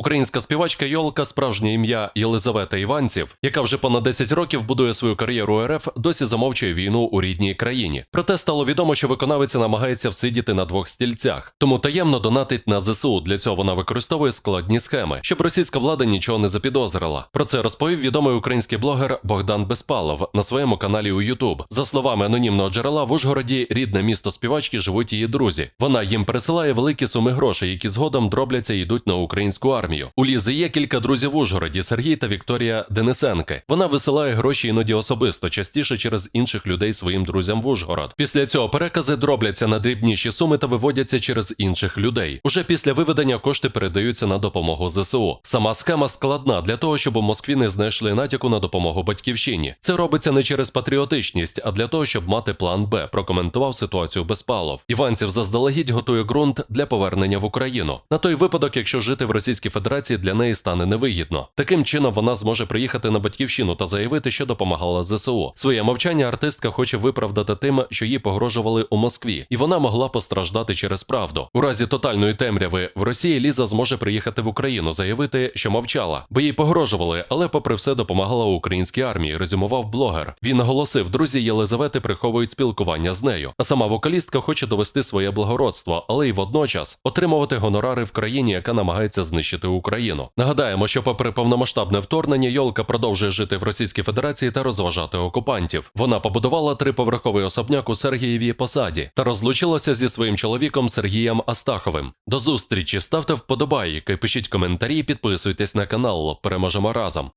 Українська співачка Йолка, справжнє ім'я Єлизавета Іванців, яка вже понад 10 років будує свою кар'єру РФ, досі замовчує війну у рідній країні. Проте стало відомо, що виконавиця намагається всидіти на двох стільцях, тому таємно донатить на ЗСУ. Для цього вона використовує складні схеми, щоб російська влада нічого не запідозрила. Про це розповів відомий український блогер Богдан Безпалов на своєму каналі у Ютуб. За словами анонімного джерела, в Ужгороді рідне місто співачки живуть її друзі. Вона їм пересилає великі суми грошей, які згодом дробляться і йдуть на українську армію. У Лізи є кілька друзів в Ужгороді Сергій та Вікторія Денисенки. Вона висилає гроші іноді особисто, частіше через інших людей своїм друзям в Ужгород. Після цього перекази дробляться на дрібніші суми та виводяться через інших людей. Уже після виведення кошти передаються на допомогу ЗСУ. Сама схема складна для того, щоб у Москві не знайшли натяку на допомогу батьківщині. Це робиться не через патріотичність, а для того, щоб мати план Б. Прокоментував ситуацію Безпалов. Іванців заздалегідь готує ґрунт для повернення в Україну на той випадок, якщо жити в Російській Федерації для неї стане невигідно. Таким чином вона зможе приїхати на батьківщину та заявити, що допомагала ЗСУ. Своє мовчання артистка хоче виправдати тим, що їй погрожували у Москві, і вона могла постраждати через правду. У разі тотальної темряви в Росії Ліза зможе приїхати в Україну, заявити, що мовчала, бо їй погрожували, але попри все допомагала українській армії. Резюмував блогер. Він наголосив, друзі Єлизавети приховують спілкування з нею. А сама вокалістка хоче довести своє благородство, але й водночас отримувати гонорари в країні, яка намагається знищити Україну. Нагадаємо, що попри повномасштабне вторгнення, Йолка продовжує жити в Російській Федерації та розважати окупантів. Вона побудувала триповерховий особняк у Сергієвій посаді та розлучилася зі своїм чоловіком Сергієм Астаховим. До зустрічі ставте вподобайки, пишіть коментарі, підписуйтесь на канал. Переможемо разом.